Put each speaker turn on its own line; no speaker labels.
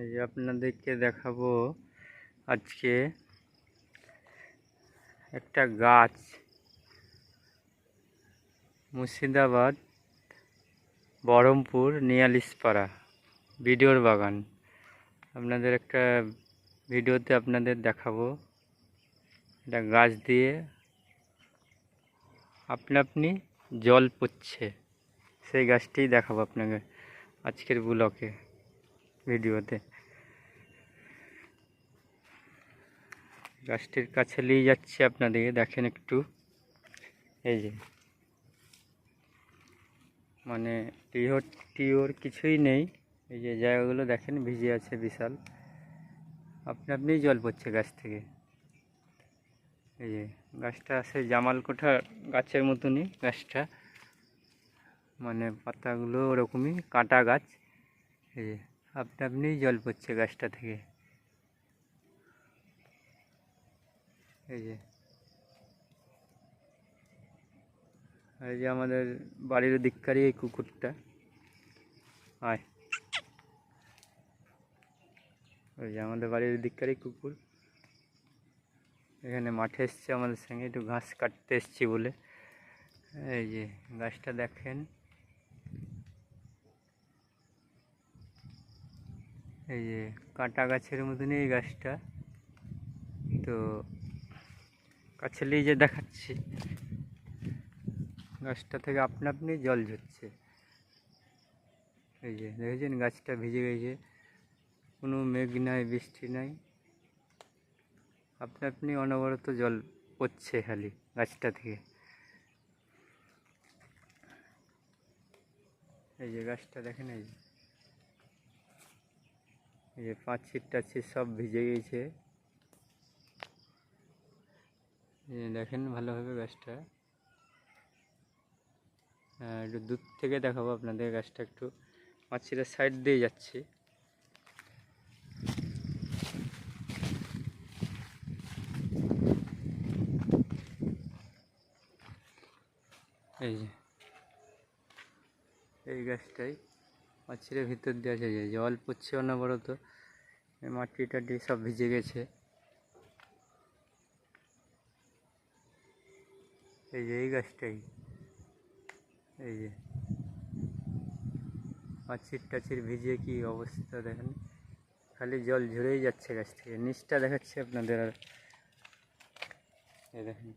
এই আপনাদেরকে দেখাবো আজকে একটা গাছ, মুর্শিদাবাদ, বহরমপুর নিয়ালিসপাড়া ভিডিওর বাগান। আপনাদের একটা ভিডিওতে আপনাদের দেখাবো। একটা গাছ দিয়ে আপনা আপনি জল পড়ছে। সেই গাছটিই দেখাবো আপনাকে আজকের ব্লকে। ভিডিওতে। গাছটির কাছে নিয়ে যাচ্ছি আপনাদেরকে, দেখেন একটু। এই যে। মানে টিওর টিওর কিছুই নেই। এই যে জায়গাগুলো দেখেন, ভিজে আছে বিশাল। আপনি আপনিই জল পড়ছে গাছ থেকে। এই যে, গাছটা আছে জামালকোঠা গাছের মতনই গাছটা। মানে পাতাগুলো ওরকমই, কাঁটা গাছ। এই যে। আপনি আপনিই জল পড়ছে গাছটা থেকে। এই যে। এই যে আমাদের বাড়ির দিককারই এই কুকুরটা। আয়। ওই যে আমাদের বাড়ির দিককারই কুকুর। এখানে মাঠে এসছে আমাদের সঙ্গে, একটু ঘাস কাটতে এসছি বলে। এই যে, গাছটা দেখেন। এই যে কাঁটা গাছের মতনই এই গাছটা। তো কাছে যে দেখাচ্ছি, গাছটা থেকে আপনা আপনি জল ঝরছে। এই যে দেখেছেন গাছটা ভিজে গেছে, কোনো মেঘ নাই, বৃষ্টি নাই। আপনা আপনি অনবরত জল পড়ছে খালি গাছটা থেকে। এই যে গাছটা দেখেন এই যে। যে পাঁচির টাচির সব ভিজে যে দেখেন ভালোভাবে গাছটা। একটু দূর থেকে দেখাবো আপনাদের গাছটা একটু। পাঁচিরের সাইড দিয়ে যাচ্ছি। এই যে। এই গাছটাই পাঁচিরের ভিতর দিয়ে আছে যে জল পড়ছে অনবরত মাটি টাটি সব ভিজে গেছে। এই যে এই গাছটাই, এই যে। পাঁচির টাচির ভিজে কি অবস্থা দেখেন। খালি জল ঝরেই যাচ্ছে গাছ থেকে। নিচটা দেখাচ্ছে আপনাদের আর দেখেন।